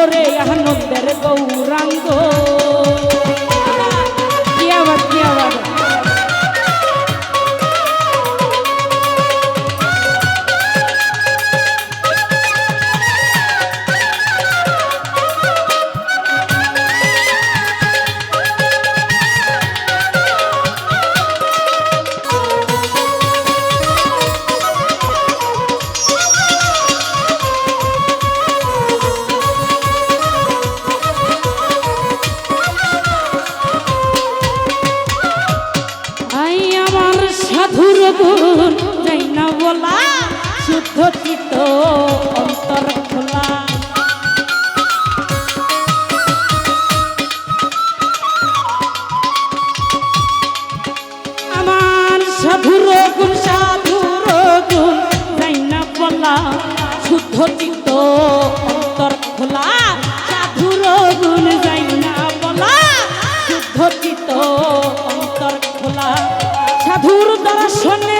ভজরে আনন্দের গৌরাঙ্গ। সাধুর গুণ যাই না বলা, শুদ্ধ চিত্ত অন্তর খোলা। আমার সাধুর গুণ সাধুর গুণ যাই না বলা, শুদ্ধ চিত্ত অন্তর খোলা। সাধুর গুণ সাধুর দর্শনে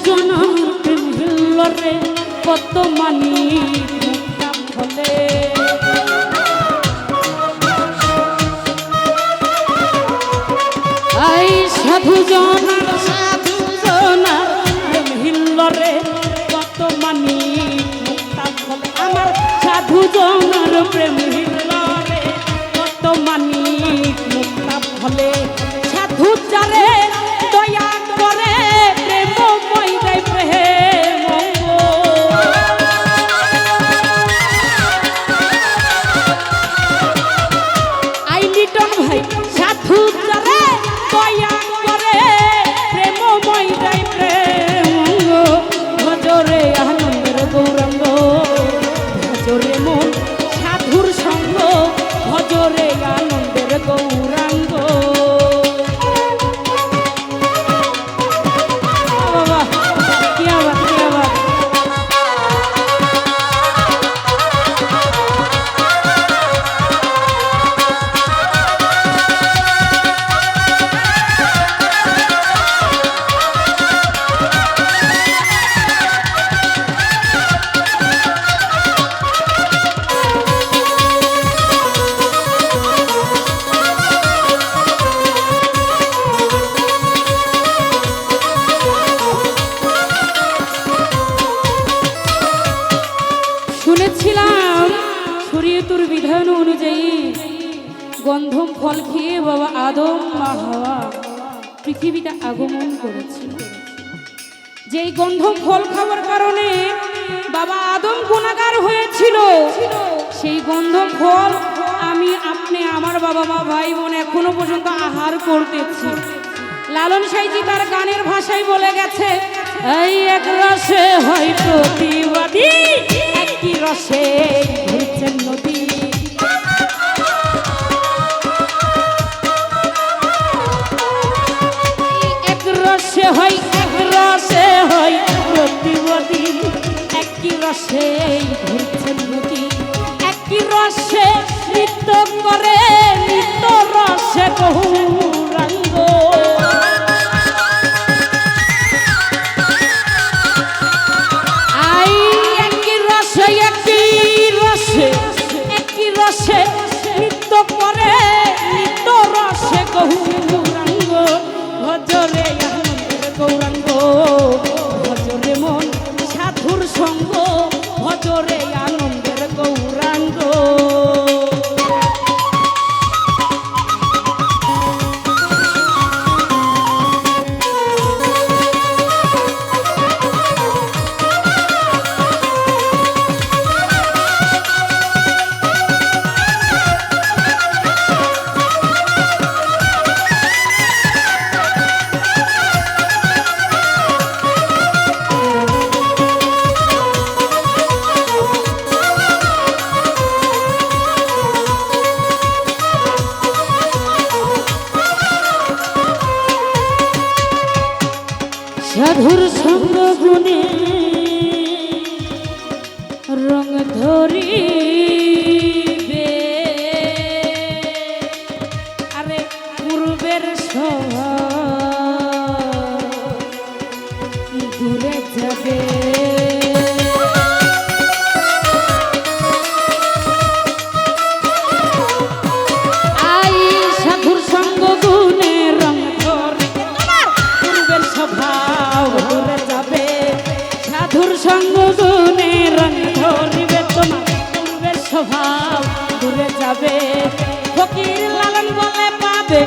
সাধু জনম রে কত মানি মুক্তাম ফলে এই সাধু জনার সাধু জনার রে কত মানি আমার সাধু জনার প্রেম গন্ধম ফল খেয়ে বাবা আদম মা হাওয়া পৃথিবীতে আগমন করেছিল যেই গন্ধম ফল খাওয়ার কারণে বাবা আদম গুণাগার হয়েছিল, সেই গন্ধম ফল আমি আপনি আমার বাবা মা ভাই বোন এখনও পর্যন্ত আহার করতেছি। লালন সাইজি তার গানের ভাষায় বলে গেছে, এই এক রসে হয় প্রতিবাদী, একই রসে নদী রসে ঘুরছেন নদী একই রসে নৃত্য করে নৃত্য রসে বহুরাঙ্গ আই ভজরে গৌরাঙ্গ সঙ্গ ভজরে আনন্দের যাবে ফকির লালন বলে পাবে।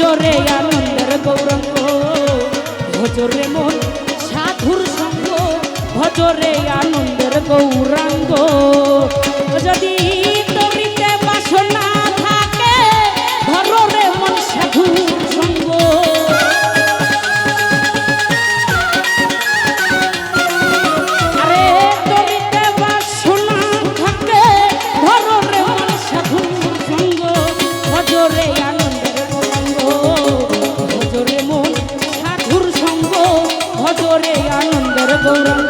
জোরে আনন্দের গৌরঙ্গ ভজরে মন সাধুর সঙ্গ। ভজরে আনন্দের গৌরাঙ্গ। যদি ಗೌರವ